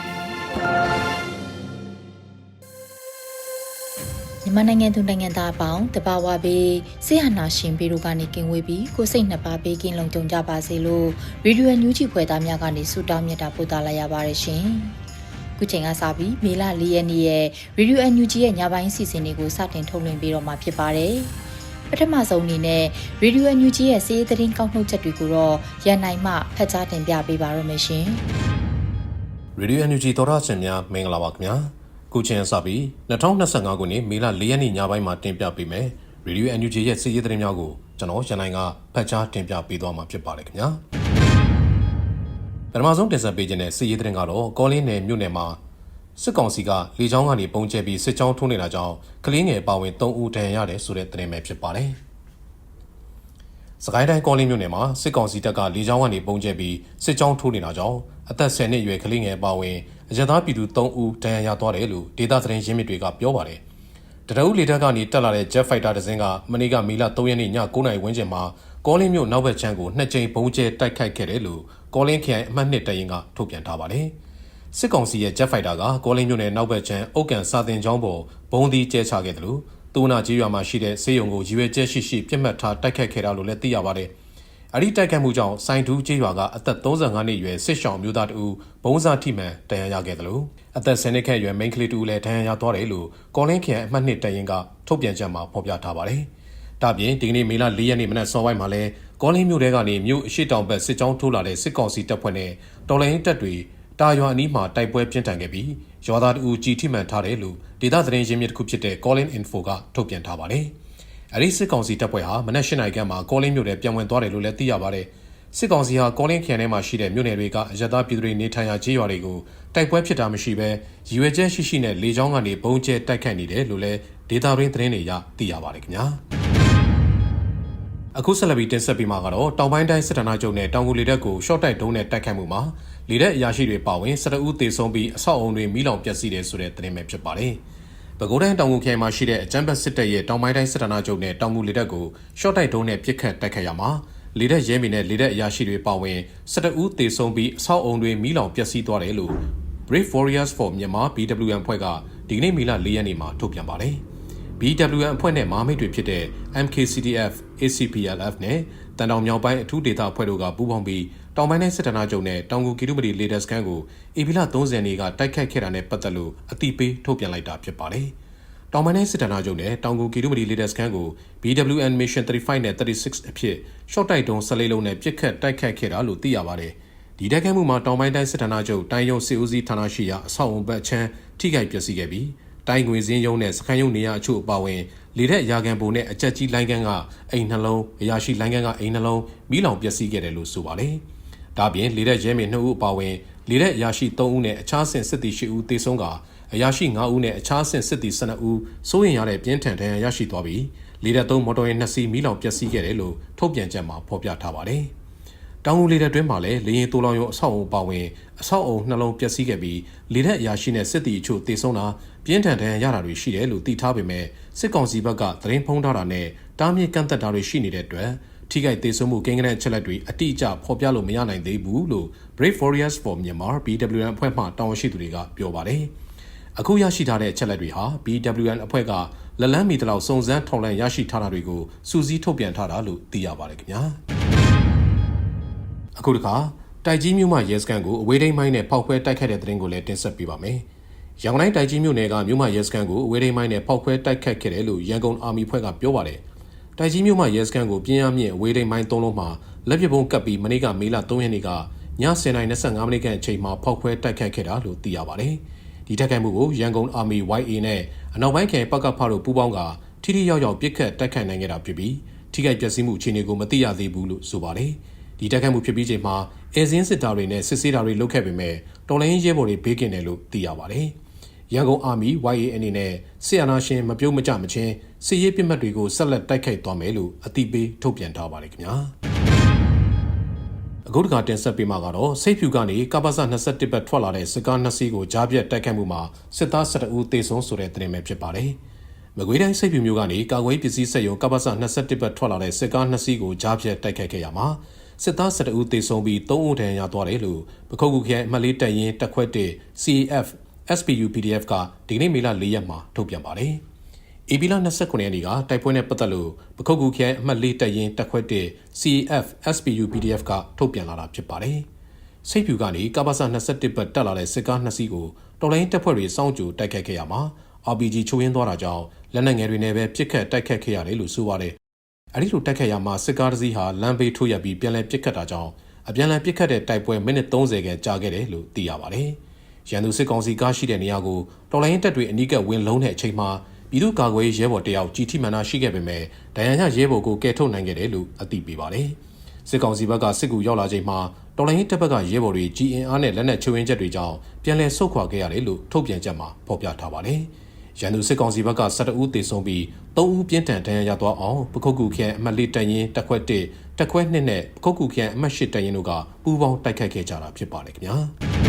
ပြီ။ မြန်မာနိုင်ငံသူနိုင်ငံသားအပေါင်းတဘာဝပေးဆရာနာရှင်ပေတို့ကနေကင်ဝေးပြီးကိုစိတ်နှစ်ပါးပေးကင်းလုံခြုံကြပါစေလို့ရေဒီယိုညူးချီဖွယ်သားများကနေဆုတောင်းမြတ်တာပို့သလာရပါတယ်ရှင်။ခုချိန်ကစပြီးမေလ၄ရက်နေ့ရဲ့ရေဒီယိုညူးချီရဲ့ညပိုင်းစီစဉ်တွေကိုစတင်ထုတ်လွှင့်ပေးတော့မှာဖြစ်ပါတယ်။ပထမဆုံးအနေနဲ့ရေဒီယိုညူးချီရဲ့စီးရီးသတင်းကောက်နှုတ်ချက်တွေကိုတော့ရန်နိုင်မှဖတ်ကြားတင်ပြပေးပါရမရှင်။ ရေဒီယို NUG သောရရှင်များမင်္ဂလာပါခင်ဗျာခုချိန်စပြီး2025ခုနှစ်မေလ4ရက်နေ့ညပိုင်းမှာတင်ပြပေးမယ်ရေဒီယို NUG ရဲ့စီးရီးသတင်းများကိုကျွန်တော်ရန်နိုင်ကဖတ်ကြားတင်ပြပေးသွားမှာဖြစ်ပါတယ်ခင်ဗျာပထမဆုံးတင်ဆက်ပေးခြင်းတဲ့စီးရီးသတင်းကတော့ကောလင်းနယ်မြို့နယ်မှာစစ်ကောင်စီကလေကြောင်းကနေပုံကျဲပြီးစစ်ကြောင်းထိုးနေတာကြောင့်ကလင်းငယ်ပါဝင်3ဦးဒဏ်ရာရတယ်ဆိုတဲ့သတင်းပဲဖြစ်ပါတယ် စကိုင်းတိုင်းကောလင်းမြို့နယ်မှာစစ်ကောင်စီတပ်ကလေကြောင်းကနေပုံကျဲပြီးစစ်ကြောင်းထိုးနေတာကြောင့်အသက်10နှစ်အရွယ်ကလေးငယ်ပါဝင်အရသာပြည်သူ3ဦးဒဏ်ရာရသွားတယ်လို့ဒေသသတင်းရင်းမြစ်တွေကပြောပါတယ်။တရအုပ်လေတပ်ကနေတက်လာတဲ့ Jet Fighter တစ်စင်းကမနေ့ကမေလ3ရက်နေ့ည9:00နာရီဝန်းကျင်မှာကောလင်းမြို့နောက်ဘက်ချမ်းကိုနှစ်ကြိမ်ပုံကျဲတိုက်ခိုက်ခဲ့တယ်လို့ကောလင်းခရိုင်အမှတ်2တရင်ကထုတ်ပြန်ထားပါတယ်။စစ်ကောင်စီရဲ့ Jet Fighter ကကောလင်းမြို့နယ်နောက်ဘက်ချမ်းအုတ်ကန်စာတင်ကျောင်းပေါ်ဘုံဒီကျဲချခဲ့တယ်လို့ တူနာကြီးရွာမှာရှိတဲ့စေယုံကိုရွေကျဲရှိရှိပြစ်မှတ်ထားတိုက်ခိုက်ခဲ့တာလို့လည်းသိရပါတယ်။အဲ့ဒီတိုက်ခိုက်မှုကြောင့်စိုင်တူးကျေးရွာကအသက်35နှစ်အရွယ်စစ်ရှောင်းမျိုးသားတဦးဘုံစားထိမှန်တန်ရာရခဲ့တယ်လို့အသက်10နှစ်ခန့်အရွယ်မိန်းကလေးတူလည်းတန်ရာရသွားတယ်လို့ကော်လင်းခရိုင်အမှတ်2တရင်ကထုတ်ပြန်ချက်မှာဖော်ပြထားပါတယ်။ဒါပြင်ဒီကနေ့မေလ4ရက်နေ့မနက်စောပိုင်းမှာလဲကော်လင်းမြို့တဲကနေမြို့အရှိတောင်ဘက်စစ်ကြောင်းထိုးလာတဲ့စစ်ကောင်စီတပ်ဖွဲ့နဲ့တော်လိုင်းတပ်တွေတာရွာအနီးမှာတိုက်ပွဲပြင်းထန်ခဲ့ပြီး ရွာသားတအူကြီးထိမှန်ထားတယ်လို့ဒေသသတင်းရင်းမြစ်တစ်ခုဖြစ်တဲ့ Calling Info ကထုတ်ပြန်ထားပါတယ်။အဲဒီစစ်ကောင်စီတပ်ဖွဲ့ဟာမနက်၈နာရီခန့်မှာ Calling မြို့ထဲပြန်ဝင်သွားတယ်လို့လည်းသိရပါတယ်။စစ်ကောင်စီဟာ Calling ခရိုင်ထဲမှာရှိတဲ့မြို့နယ်တွေကအရသာပြည်သူတွေနေထိုင်ရာခြေရွာတွေကိုတိုက်ပွဲဖြစ်တာမရှိဘဲရည်ရွယ်ချက်ရှိရှိနဲ့လေကြောင်းကနေဘုံကျဲတိုက်ခိုက်နေတယ်လို့လည်းဒေတာရင်းသတင်းတွေရသိရပါတယ်ခင်ဗျာ။အခုဆက်လက်ပြီးတင်ဆက်ပေးမှာကတော့တောင်ပိုင်းတိုင်းစစ်ဌာနချုပ်နဲ့တောင်ကူလေတပ်ကိုရှော့တိုက်ဒုံးနဲ့တိုက်ခိုက်မှုမှာလေတပ်အရာရှိတွေပါဝင်စတအူးတေဆုံးပြီးအဆောက်အုံတွေမိလောင်ပျက်စီးတယ်ဆိုတဲ့သတင်းပဲဖြစ်ပါတယ်။ပဲခူးတိုင်းတောင်ကူခရိုင်မှာရှိတဲ့အကြမ်းဖက်စစ်တပ်ရဲ့တောင်ပိုင်းတိုင်းစစ်ဌာနချုပ်နဲ့တောင်ကူလေတပ်ကိုရှော့တိုက်ဒုံးနဲ့ပစ်ခတ်တိုက်ခိုက်ရမှာလေတပ်ရဲမီနဲ့လေတပ်အရာရှိတွေပါဝင်စတအူးတေဆုံးပြီးအဆောက်အုံတွေမိလောင်ပျက်စီးသွားတယ်လို့ Brave Warriors for Myanmar BWM ဖွဲ့ကဒီကနေ့မေလ၄ရက်နေ့မှာထုတ်ပြန်ပါတယ်။ BWM အဖွဲ့နဲ့မဟာမိတ်တွေဖြစ်တဲ့ MKCDF, ACPLF နဲ့တန်တောင်မြောက်ပိုင်းအထူးဒေသအဖွဲ့တို့ကပူးပေါင်းပြီး တောင်ပိုင်းတိုင်းစစ်ဌာနချုပ်နဲ့တောင်ကူကီလူမတီလေဒါစကန်ကိုဧပြီလ30ရက်နေ့ကတိုက်ခိုက်ခဲ့တာနဲ့ပတ်သက်လို့အတိပေးထုတ်ပြန်လိုက်တာဖြစ်ပါတယ်။တောင်ပိုင်းတိုင်းစစ်ဌာနချုပ်နဲ့တောင်ကူကီလူမတီလေဒါစကန်ကို BWN Mission 35နဲ့36အဖြစ်ရှော့တိုက်တုံး14လုံးနဲ့ပြစ်ခတ်တိုက်ခိုက်ခဲ့တာလို့သိရပါတယ်။ဒီတိုက်ခိုက်မှုမှာတောင်ပိုင်းတိုင်းစစ်ဌာနချုပ်တိုင်းရုံစစ်ဦးစီးဌာနရှိရာအဆောက်အုံဘက်ချမ်းထိခိုက်ပျက်စီးခဲ့ပြီးတိုင်းငွေစင်းရုံးနဲ့စခန်းရုံးနေရာအချို့အပါအဝင်လေထက်ရာခံပုံနဲ့အကြက်ကြီးလိုင်းကန်းကအိမ်နှလုံးအရာရှိလိုင်းကန်းကအိမ်နှလုံးမိလောင်ပျက်စီးခဲ့တယ်လို့ဆိုပါတယ်။ ဒါပြင်လေထက်ရဲမေ2ဦးအပါအဝင်လေထက်အရာရှိ3ဦးနဲ့အခြားဆင့်စစ်သည်10ဦးသေဆုံးကအရာရှိ9ဦးနဲ့အခြားဆင့်စစ်သည်12ဦးစိုးရင်ရတဲ့ပြင်းထန်ဒဏ်ရာရရှိသွားပြီးလေထက်3မော်တော်ယာဉ်2စီးမိလောင်ပျက်စီးခဲ့တယ်လို့ထုတ်ပြန်ချက်မှာဖော်ပြထားပါတယ်။တောင်ဦးလေတပ်တွင်းမှာလည်းလေရင်တိုးလောင်ရုံအဆောက်အုံပါဝင်အဆောက်အုံနှလုံးပျက်စီးခဲ့ပြီးလေတပ်အရာရှိနဲ့စစ်တီအချို့တေဆုံးတာပြင်းထန်ဒဏ်ရာရတာတွေရှိတယ်လို့သိထားပေမဲ့စစ်ကောင်စီဘက်ကသတင်းဖုံးထားတာနဲ့တားမြစ်ကန့်သက်တာတွေရှိနေတဲ့အတွက် ထိခိုက်သေးဆုံးမှုကိန်းဂဏန်းချက်လက်တွေအတိအကျဖော်ပြလို့မရနိုင်သေးဘူးလို့ Brave Warriors for Myanmar BWN အဖွဲ့မှတာဝန်ရှိသူတွေကပြောပါတယ်။အခုရရှိထားတဲ့အချက်လက်တွေဟာ BWN အဖွဲ့ကလက်လန်းမီတလောက်စုံစမ်းထောက်လှမ်းရရှိထားတာတွေကိုစူးစီးထုတ်ပြန်ထားတာလို့သိရပါတယ်ခင်ဗျာ။အခုတခါတိုက်ကြီးမြို့မှရဲစခန်းကိုအဝေးထိန်းမိုင်းနဲ့ဖောက်ခွဲတိုက်ခတ်တဲ့တဲ့တင်ကိုလည်းတင်ဆက်ပေးပါမယ်။ရန်ကုန်တိုင်းတိုက်ကြီးမြို့နယ်ကမြို့မှရဲစခန်းကိုအဝေးထိန်းမိုင်းနဲ့ဖောက်ခွဲတိုက်ခတ်ခဲ့တယ်လို့ရန်ကုန်အာမီဖွဲ့ကပြောပါတယ်။ တိုက်ကြီးမြို့မှရဲစခန်းကိုပြင်းရမြင့်အဝေးထိန်းမိုင်း၃လုံးမှာလက်ပစ်ပုံးကပ်ပြီးမနေ့ကမေလ3ရက်နေ့ကည10:25မိနစ်ခန့်အချိန်မှာဖောက်ခွဲတိုက်ခတ်ခဲ့တာလို့သိရပါတယ်။ဒီတိုက်ခိုက်မှုကိုရန်ကုန်အာမီ YA နဲ့အနောက်ပိုင်းခရိုင်ပကဖတို့ပူးပေါင်းကထိထိရောက်ရောက်ပစ်ခတ်တိုက်ခိုက်နိုင်ခဲ့တာဖြစ်ပြီးထိခိုက်ပျက်စီးမှုအခြေအနေကိုမသိရသေးဘူးလို့ဆိုပါတယ်။ဒီတိုက်ခိုက်မှုဖြစ်ပြီးချိန်မှာအဲဇင်းစစ်သားတွေနဲ့စစ်ဆေးတာတွေလုပ်ခဲ့ပေမဲ့တော်လိုင်းရဲဘော်တွေဘေးကင်းတယ်လို့သိရပါတယ်။ရန်ကုန်အာမီ YA အနေနဲ့ဆီယနာရှင်မပြုံးမကြမချင်း စစ်ရေးပြစ်မှတ်တွေကိုဆက်လက်တိုက်ခိုက်သွားမယ်လို့အတိပေးထုတ်ပြန်ထားပါတယ်ခင်ဗျာ။အခုတခါတင်ဆက်ပေးမှာကတော့စိတ်ဖြူကနေကပ္ပစ21ဘက်ထွက်လာတဲ့စစ်ကားနှစ်စီးကိုကြားပြတ်တိုက်ခိုက်မှုမှာစစ်သား12ဦးသေဆုံးဆိုတဲ့သတင်းပဲဖြစ်ပါတယ်။မကွေးတိုင်းစိတ်ဖြူမျိုးကနေကာကွယ်ပစ္စည်းစက်ရုံကပ္ပစ21ဘက်ထွက်လာတဲ့စစ်ကားနှစ်စီးကိုကြားပြတ်တိုက်ခိုက်ခဲ့ရမှာစစ်သား12ဦးသေဆုံးပြီး3ဦးဒဏ်ရာရသွားတယ်လို့ပခုတ်ကူခရိုင်အမှတ်လေးတပ်ရင်းတပ်ခွဲ1 CAF SPU PDF ကဒီနေ့မေလ4ရက်မှာထုတ်ပြန်ပါတယ်။ AB လ29ရက်နေ့ကတိုက်ပွဲနဲ့ပတ်သက်လို့ပခုတ်ကူခရိုင်အမှတ်၄တပ်ရင်းတပ်ခွဲ1 CF SPU PDF ကထုတ်ပြန်လာတာဖြစ်ပါတယ်။စိတ်ဖြူကနေကပ္ပစ21ဘတ်တက်လာတဲ့စစ်ကားနှစ်စီးကိုတော်လိုင်းတပ်ဖွဲ့တွေစောင့်ကြိုတိုက်ခတ်ခဲ့ရမှာ RPG ချိုးရင်းသွားတာကြောင့်လက်နက်ငယ်တွေနဲ့ပဲပြစ်ခတ်တိုက်ခတ်ခဲ့ရတယ်လို့ဆိုပါတယ်။အဲဒီလိုတိုက်ခတ်ရမှာစစ်ကားတစ်စီးဟာလမ်းဘေးထိုးရက်ပြီးပြန်လည်ပြစ်ခတ်တာကြောင့်အပြန်လည်ပြစ်ခတ်တဲ့တိုက်ပွဲမိနစ်30ခန့်ကြာခဲ့တယ်လို့သိရပါတယ်။ရန်သူစစ်ကောင်စီကားရှိတဲ့နေရာကိုတော်လိုင်းတပ်တွေအနီးကပ်ဝင်လုံးတဲ့အချိန်မှာ ပြည်သူ့ကာကွယ်ရေးရဲဘော်တယောက်ကြီးထိမှန်တာရှိခဲ့ပေမဲ့ဒဏ်ရာရရဲဘော်ကိုကယ်ထုတ်နိုင်ခဲ့တယ်လို့အသိပေးပါတယ်။စစ်ကောင်စီဘက်ကစစ်ကူရောက်လာချိန်မှာတော်လိုင်းတပ်ဘက်ကရဲဘော်တွေ GNR နဲ့လက်နက်ချိုးရင်းချက်တွေကြောင့်ပြန်လည်ဆုတ်ခွာခဲ့ရတယ်လို့ထုတ်ပြန်ချက်မှာဖော်ပြထားပါတယ်။ရန်သူစစ်ကောင်စီဘက်က12ဦးသေဆုံးပြီး3ဦးပြင်းထန်ဒဏ်ရာရသွားအောင်ပခုတ်ကူခရိုင်အမှတ်၄တပ်ရင်းတပ်ခွဲ1တပ်ခွဲ2နဲ့ပခုတ်ကူခရိုင်အမှတ်8တပ်ရင်းတို့ကပူးပေါင်းတိုက်ခိုက်ခဲ့ကြတာဖြစ်ပါတယ်ခင်ဗျာ။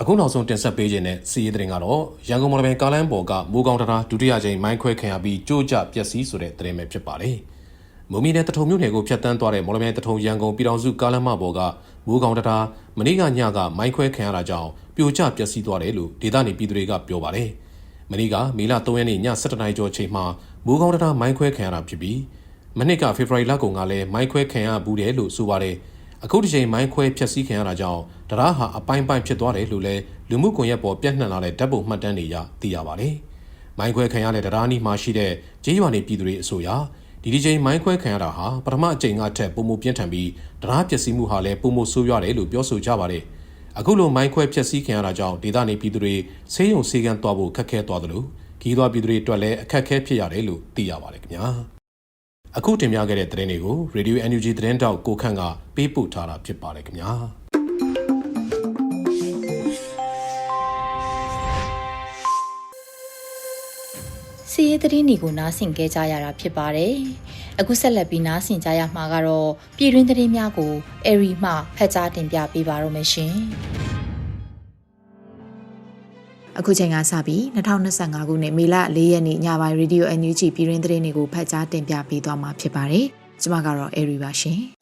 အခုနောက်ဆုံးတင်ဆက်ပေးခြင်းတဲ့စီးရီးသတင်းကတော့ရန်ကုန်မော်လမြိုင်ကားလမ်းပေါ်ကမိုးကောင်းတရားဒုတိယကြိမ်မိုင်းခွဲခံရပြီးကြိုးကြပျက်စီးဆိုတဲ့သတင်းပဲဖြစ်ပါတယ်။မုံမီနယ်တထုံမြို့နယ်ကိုဖျက်တမ်းသွားတဲ့မော်လမြိုင်တထုံရန်ကုန်ပြည်တော်စုကားလမ်းမပေါ်ကမိုးကောင်းတရားမနေ့ကညကမိုင်းခွဲခံရတာကြောင့်ပြိုကျပျက်စီးသွားတယ်လို့ဒေသနေပြည်သူတွေကပြောပါတယ်။မနေ့ကမေလ3ရက်နေ့ည7:00နာရီကျော်ချိန်မှာမိုးကောင်းတရားမိုင်းခွဲခံရတာဖြစ်ပြီးမနေ့ကဖေဖော်ဝါရီလကုန်ကလည်းမိုင်းခွဲခံရဘူးတယ်လို့ဆိုပါတယ်။ အခုတစ်ချိန်မိုင်းခွဲဖျက်ဆီးခံရတာကြောင့်တရားဟာအပိုင်းပိုင်းဖြစ်သွားတယ်လို့လည်းလူမှုကွန်ရက်ပေါ်ပြန့်နှံ့လာတဲ့ဓာတ်ပုံမှတ်တမ်းတွေရသိရပါတယ်။မိုင်းခွဲခံရတဲ့တရားနီးမှာရှိတဲ့ဂျေးရွာနေပြည်သူတွေအဆိုအရဒီဒီချိန်မိုင်းခွဲခံရတာဟာပထမအကြိမ်ကထက်ပုံမပြင်းထန်ပြီးတရားပျက်စီးမှုဟာလည်းပုံမဆိုးရွားတယ်လို့ပြောဆိုကြပါတယ်။အခုလိုမိုင်းခွဲဖျက်ဆီးခံရတာကြောင့်ဒေသနေပြည်သူတွေဆေးရုံဆေးကန်းသွားဖို့ခက်ခဲသွားတယ်လို့ခီးသွားပြည်သူတွေအတွက်လည်းအခက်အခဲဖြစ်ရတယ်လို့သိရပါတယ်ခင်ဗျာ။ အခုတင်ပြခဲ့တဲ့သတင်းတွေကို Radio NUG သတင်းတောက်ကိုခန့်ကပေးပို့ထားတာဖြစ်ပါတယ်ခင်ဗျာ။စီးရဲသတင်းတွေကိုနားဆင်ကြကြရတာဖြစ်ပါတယ်။အခုဆက်လက်ပြီးနားဆင်ကြရမှာကတော့ပြည်တွင်းသတင်းများကိုအေရီမှဖတ်ကြားတင်ပြပေးပါရမရှင်။ အခုချိန်ကစပြီး2025ခုနှစ်မေလ4ရက်နေ့ညပိုင်း Radio NUG ပြည်တွင်းသတင်းတွေကိုဖတ်ကြားတင်ပြပေးသွားမှာဖြစ်ပါတယ်။ကျွန်မကတော့ Airy ပါရှင်။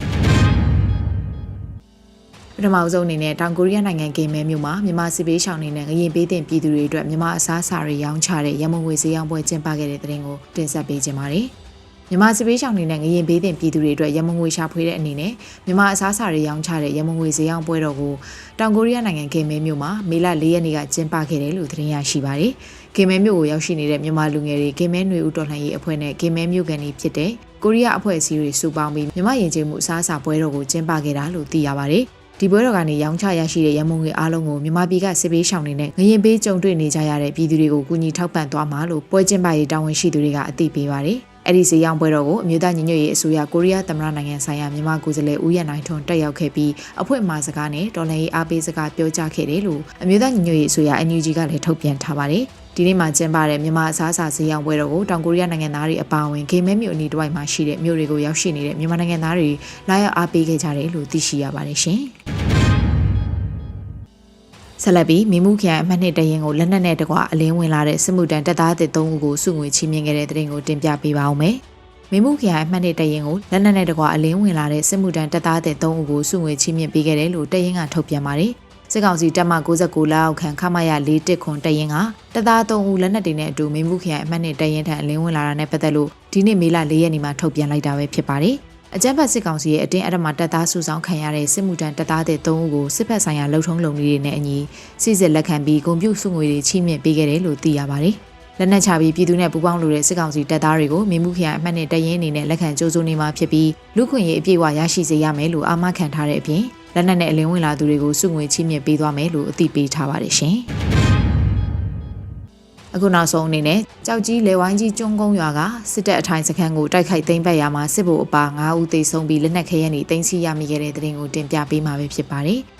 ပထမအဆုံးအနေနဲ့တောင်ကိုရီးယားနိုင်ငံဂိမ်းမဲမြို့မှာမြန်မာစစ်ပေးရှောင်းနေတဲ့ငရင်ပေးတင်ပြည်သူတွေအတွက်မြန်မာအစားအစာတွေရောင်းချတဲ့ရမုံငွေဈေးရောင်းပွဲကျင်းပခဲ့တဲ့တဲ့တင်ကိုတင်ဆက်ပေးခြင်းပါတယ်။ မြန်မာစစ်ပေးရှောင်းနေတဲ့ငရင်ပေးတင်ပြည်သူတွေအတွက်ရမုံငွေရှာဖွေတဲ့အနေနဲ့မြန်မာအစားအစာတွေရောင်းချတဲ့ရမုံငွေဈေးရောင်းပွဲတော်ကိုတောင်ကိုရီးယားနိုင်ငံဂိမ်းမဲမြို့မှာမေလ၄ရက်နေ့ကကျင်းပခဲ့တယ်လို့သတင်းရရှိပါတယ်။ဂိမ်းမဲမြို့ကိုရောက်ရှိနေတဲ့မြန်မာလူငယ်တွေဂိမ်းမဲຫນွေဦးတော်လှန်ရေးအဖွဲ့နဲ့ဂိမ်းမဲမြို့ကန်တွေဖြစ်တဲ့ကိုရီးယားအဖွဲ့အစည်းတွေစုပေါင်းပြီးမြန်မာယဉ်ကျေးမှုအစားအစာပွဲတော်ကိုကျင်းပခဲ့တာလို့သိရပါတယ်။ဒီပွဲတော်ကနေရောင်းချရရှိတဲ့ရမုံငွေအားလုံးကိုမြန်မာပြည်ကစစ်ပေးရှောင်နေတဲ့ငရင်ပေးကြုံတွေ့နေကြရတဲ့ပြည်သူတွေကိုကူညီထောက်ပံ့သွားမှာလို့ပွဲကျင်းပရေးတာဝန်ရှိသူတွေကအသိပေးပါတယ်။ အဲ့ဒီဈေးရောင်းပွဲတော်ကိုအမျိုးသားညီညွတ်ရေးအစိုးရကိုရီးယားသမ္မတနိုင်ငံဆိုင်ရာမြန်မာကိုယ်စားလှယ်ဦးရနိုင်ထွန်းတက်ရောက်ခဲ့ပြီးအဖွဲ့အမှာစကားနဲ့တော်လှန်ရေးအားပေးစကားပြောကြားခဲ့တယ်လို့အမျိုးသားညီညွတ်ရေးအစိုးရ NUG ကလည်းထုတ်ပြန်ထားပါတယ်။ဒီနေ့မှာကျင်းပတဲ့မြန်မာအစားအစာဈေးရောင်းပွဲတော်ကိုတောင်ကိုရီးယားနိုင်ငံသားတွေအပါအဝင်ဂိမ်းမဲမြို့အနီးတစ်ဝိုက်မှာရှိတဲ့မြို့တွေကိုရောက်ရှိနေတဲ့မြန်မာနိုင်ငံသားတွေလာရောက်အားပေးခဲ့ကြတယ်လို့သိရှိရပါတယ်ရှင်။ ဆက်လက်ပြီးမိမှုခရိုင်အမှတ်နှစ်တရင်ကိုလက်နက်နဲ့တကွအလင်းဝင်လာတဲ့စစ်မှုတန်းတပ်သားတစ်သုံးဦးကိုစုငွေချီးမြှင့်ခဲ့တဲ့တဲ့ရင်ကိုတင်ပြပေးပါအောင်မယ်။မိမှုခရိုင်အမှတ်နှစ်တရင်ကိုလက်နက်နဲ့တကွအလင်းဝင်လာတဲ့စစ်မှုတန်းတပ်သားတစ်သုံးဦးကိုစုငွေချီးမြှင့်ပေးခဲ့တယ်လို့တရင်ကထုတ်ပြန်ပါတယ်။စစ်ကောင်စီတပ်မ69လက်အောက်ခံခမရ၄တစ်ခွန်တရင်ကတပ်သား3ဦးလက်နက်တွေနဲ့အတူမိမှုခရိုင်အမှတ်နှစ်တရင်ထံအလင်းဝင်လာတာနဲ့ပတ်သက်လို့ဒီနေ့မေလ၄ရက်နေ့မှာထုတ်ပြန်လိုက်တာပဲဖြစ်ပါတယ်။ အကြမ်းဖက်စစ်ကောင်စီရဲ့အတင်းအဓမ္မတပ်သားစုဆောင်ခံရတဲ့စစ်မှုထမ်းတပ်သားတဲ့၃ဦးကိုစစ်ဖက်ဆိုင်ရာလှုပ်ထုံးလုံနည်းတွေနဲ့အညီစစ်စစ်လက်ခံပြီးဂုံပြုစုငွေတွေချိမြင့်ပေးခဲ့တယ်လို့သိရပါတယ်။လက်နက်ချပြီးပြည်သူနဲ့ပူးပေါင်းလို့တဲ့စစ်ကောင်စီတပ်သားတွေကိုမိမှုခရိုင်အမှတ်နဲ့တရင်အနေနဲ့လက်ခံကြိုးစိုးနေမှာဖြစ်ပြီးလူခွင့်ရေးအပြည့်အဝရရှိစေရမယ်လို့အာမခံထားတဲ့အပြင်လက်နက်နဲ့အလင်းဝင်လာသူတွေကိုစုငွေချိမြင့်ပေးသွားမယ်လို့အသိပေးထားပါတယ်ရှင်။ အခုနောက်ဆုံးအနေနဲ့ကြောက်ကြီးလေဝိုင်းကြီးကျွန်းကုန်းရွာကစစ်တပ်အထိုင်စခန်းကိုတိုက်ခိုက်သိမ်းပိုက်ရမှာစစ်ဗိုလ်အပါ9ဦးသေဆုံးပြီးလက်နက်ခဲယမ်းတွေတင်စီရမိခဲ့တဲ့တဲ့ရင်ကိုတင်ပြပေးမှာပဲဖြစ်ပါတယ်။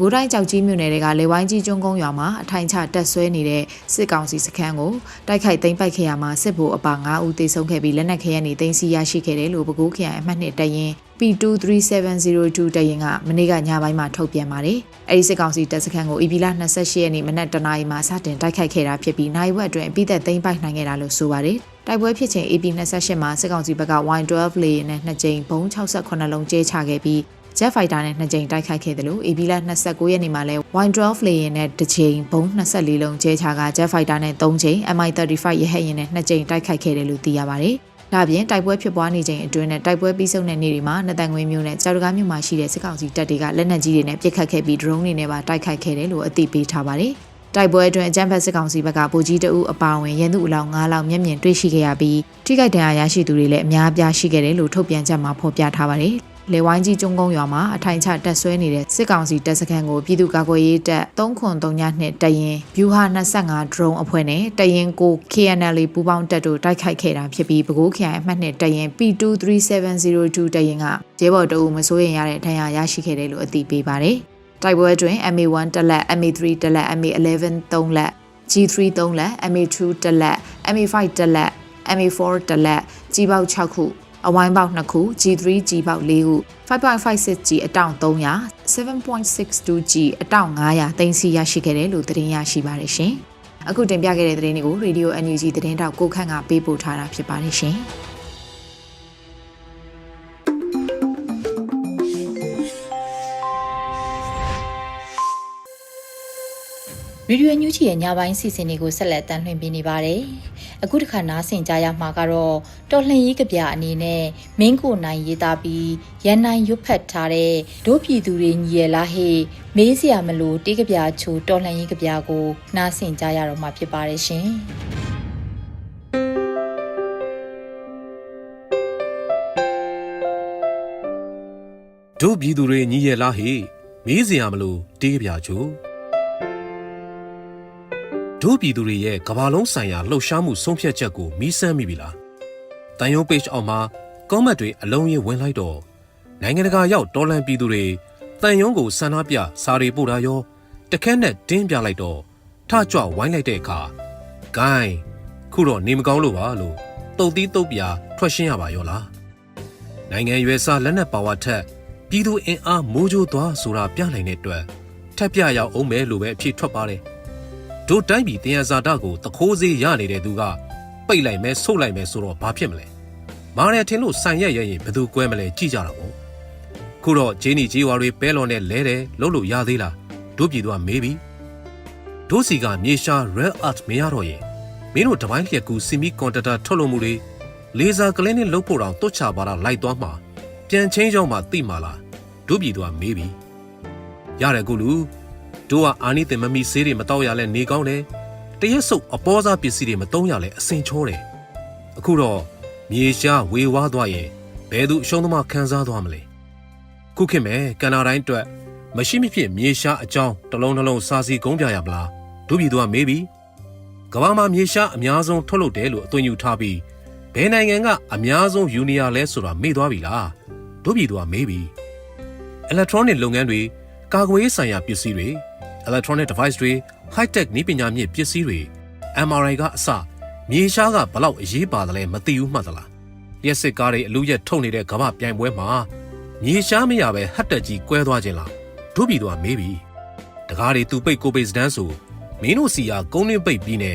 ဘိုးတိုင်းကြောက်ကြီးမြို့နယ်တွေကလေဝိုင်းကြီးကျွန်းကုန်းရွာမှာအထိုင်ချတက်ဆွဲနေတဲ့စစ်ကောင်စီစခန်းကိုတိုက်ခိုက်သိမ်းပိုက်ခဲ့ရမှာစစ်ဗိုလ်အပါ9ဦးသေဆုံးခဲ့ပြီးလက်နက်ခဲယမ်းတွေတင်စီရရှိခဲ့တယ်လို့ပဲခူးခရိုင်အမှတ်နှစ်တရင် P23702 တရင်ကမနေ့ကညပိုင်းမှာထုတ်ပြန်ပါတယ်။အဲဒီစစ်ကောင်စီတပ်စခန်းကို EB လ28ရက်နေ့မနက်တနာရီမှာစတင်တိုက်ခိုက်ခဲ့တာဖြစ်ပြီးနိုင်ဝက်အတွင်းပြည်သက်သိမ်းပိုက်နိုင်ခဲ့တာလို့ဆိုပါတယ်။တိုက်ပွဲဖြစ်ချိန် AP 28မှာစစ်ကောင်စီဘက်က Y12 လေယာဉ်နဲ့2ကြိမ်ဘုံ68လုံးကျဲချခဲ့ပြီး Jet Fighter နဲ့2ကြိမ်တိုက်ခိုက်ခဲ့တယ်လို့ AB လ29ရက်နေ့မှာလဲ Y12 လေယာဉ်နဲ့2ကြိမ်ဘုံ24လုံးကျဲချက Jet Fighter နဲ့3ကြိမ် MI35 ရဟတ်ယာဉ်နဲ့2ကြိမ်တိုက်ခိုက်ခဲ့တယ်လို့သိရပါတယ်။ဒါပြင်တိုက်ပွဲဖြစ်ပွားနေချိန်အတွင်းနဲ့တိုက်ပွဲပြီးဆုံးတဲ့နေ့တွေမှာနှစ်တန်ငွေမျိုးနဲ့ကြောက်တကားမြို့မှာရှိတဲ့စစ်ကောင်စီတပ်တွေကလက်နက်ကြီးတွေနဲ့ပစ်ခတ်ခဲ့ပြီး drone တွေနဲ့ပါတိုက်ခိုက်ခဲ့တယ်လို့အသိပေးထားပါတယ်။ တိုက်ပွဲအတွင်းအကြမ်းဖက်စစ်ကောင်စီဘက်ကဗိုလ်ကြီးတအုပ်အပါအဝင်ရန်သူအလောင်း9လောင်းမျက်မြင်တွေ့ရှိခဲ့ရပြီးထိခိုက်ဒဏ်ရာရရှိသူတွေလည်းအများအပြားရှိခဲ့တယ်လို့ထုတ်ပြန်ချက်မှာဖော်ပြထားပါတယ်။လေဝိုင်းကြီးကျုံကုန်းရွာမှာအထိုင်ချတက်ဆွဲနေတဲ့စစ်ကောင်စီတပ်စခန်းကိုပြည်သူ့ကာကွယ်ရေးတပ်303နှစ်တရင်ဗျူဟာ25 drone အဖွဲ့နဲ့တရင်ကို KNL ပူးပေါင်းတပ်တို့တိုက်ခိုက်ခဲ့တာဖြစ်ပြီးပဲခူးခရိုင်အမှတ်နှစ်တရင် P23702 တရင်ကရဲဘော်တအုပ်မစိုးရင်ရတဲ့ဒဏ်ရာရရှိခဲ့တယ်လို့အသိပေးပါတယ်။ တိုက်ပွဲအတွင်း MA1 တလက် MA3 တလက် MA11 3လက် G3 3လက် MA2 တလက် MA5 တလက် MA4 တလက်ကြီးပေါက်6ခုအဝိုင်းပေါက်2ခု G3 G ပေါက်4ခု 5.56G အတောင့်300 7.62G အတောင့်900တင်စီရရှိခဲ့တယ်လို့သတင်းရရှိပါတယ်ရှင်။အခုတင်ပြခဲ့တဲ့သတင်းတွေကို Radio NUG သတင်းတောက်ကိုခန့်ကပေးပို့ထားတာဖြစ်ပါတယ်ရှင်။။ ရေဒီယိုညူချီရဲ့ညပိုင်းစီစဉ်တွေကိုဆက်လက်တမ်းလွှင့်ပေးနေပါတယ်။အခုတစ်ခါနားဆင်ကြရမှာကတော့တော်လှန်ရေးကြပြအနေနဲ့မင်းကိုနိုင်ရေးသားပြီးရန်နိုင်ရွတ်ဖတ်ထားတဲ့ဒို့ပြည်သူတွေညီရလားဟေ့မေးစရာမလိုတေးကြပြချိုတော်လှန်ရေးကြပြကိုနားဆင်ကြရတော့မှာဖြစ်ပါတယ်ရှင်။တို့ပြည်သူတွေညီရဲ့လားဟေ့မေးစရာမလိုတေးပြချို တို့ပြည်သူတွေရဲ့ကဘာလုံးဆိုင်ရာလှုပ်ရှားမှုဆုံးဖြတ်ချက်ကိုမီးစမ်းမိပြီလားတန်ယုံ page အောက်မှာ comment တွေအလုံးရင်းဝင်လိုက်တော့နိုင်ငံတကာရောက်တော်လန်ပြည်သူတွေတန်ယုံကိုဆန္ဒပြစာတွေပို့တာရောတခက်နဲ့တင်းပြလိုက်တော့ထကြွဝိုင်းလိုက်တဲ့အခါဂိုင်းခုတော့နေမကောင်းလို့ပါလို့တုတ်သီးတုတ်ပြထွက်ရှင်းရပါရောလားနိုင်ငံရွယ်စားလက်နက်ပါဝါထက်ပြည်သူအင်အားမိုးကြိုးသွားဆိုတာပြနိုင်တဲ့အတွက်ထက်ပြရအောင်မယ်လို့ပဲအဖြစ်ထွက်ပါတယ် တို့တိုင်းပြည်တရားစာတကိုတခိုးစေးရနေတဲ့သူကပိတ်လိုက်မယ်ဆုတ်လိုက်မယ်ဆိုတော့ဘာဖြစ်မလဲမာရထင်လို့ဆိုင်ရက်ရရင်ဘယ်သူကွဲမလဲကြည့်ကြတာပေါ့ခုတော့ဂျင်းနီဂျီဝါတွေပဲလွန်နဲ့လဲတယ်လို့လို့ရသေးလားတို့ပြည်သူကမေးပြီးတို့စီကမြေရှာ rare art မရတော့ရင်မင်းတို့တပိုင်းလျက်ကူစီမီကွန်တတာထုတ်လုပ်မှုတွေလေဆာကလင်းနဲ့လုတ်ဖို့တောင်တွတ်ချပါတာလိုက်သွားမှာပြန်ချင်းကြောင်းမှသိမှာလားတို့ပြည်သူကမေးပြီးရတယ်ကူလူ တို့ကအာနိတင်မမီဆေးတွေမတော့ရလဲနေကောင်းတယ်တရက်စုပ်အပေါ်စားပစ္စည်းတွေမတုံးရလဲအစင်ချောတယ်အခုတော့မြေရှားဝေဝါးသွားရင်ဘယ်သူအရှုံးသမားခံစားသွားမလဲခုခေတ်မဲ့ကန်နာတိုင်းအတွက်မရှိမဖြစ်မြေရှားအကြောင်းတစ်လုံးတစ်လုံးစာစီကုန်းပြရမလားတို့ပြည်သူကမေးပြီးကမ္ဘာမှာမြေရှားအများဆုံးထုတ်လုပ်တယ်လို့အသွင်ယူထားပြီးဘယ်နိုင်ငံကအများဆုံးယူနီယာလဲဆိုတာမေ့သွားပြီလားတို့ပြည်သူကမေးပြီး electronic လုပ်ငန်းတွေ ကာကွယ်ရေးဆိုင်ရာပစ္စည်းတွေ electronic device တွေ high tech နည်းပညာမြင့်ပစ္စည်းတွေ MRI ကအစမြေရှားကဘလောက်အရေးပါတယ်လဲမသိဘူးမှတ်သလားလျှက်စစ်ကားတွေအလူရက်ထုတ်နေတဲ့ကမ္ဘာပြိုင်ပွဲမှာမြေရှားမရပဲဟတ်တက်ကြီးကွဲသွားခြင်းလားတို့ပြည်သူကမေးပြီးတကားတွေသူပိတ်ကိုပိတ်စတန်းဆိုမင်းတို့စီယာကုန်းနှင်းပိတ်ပြီးနေ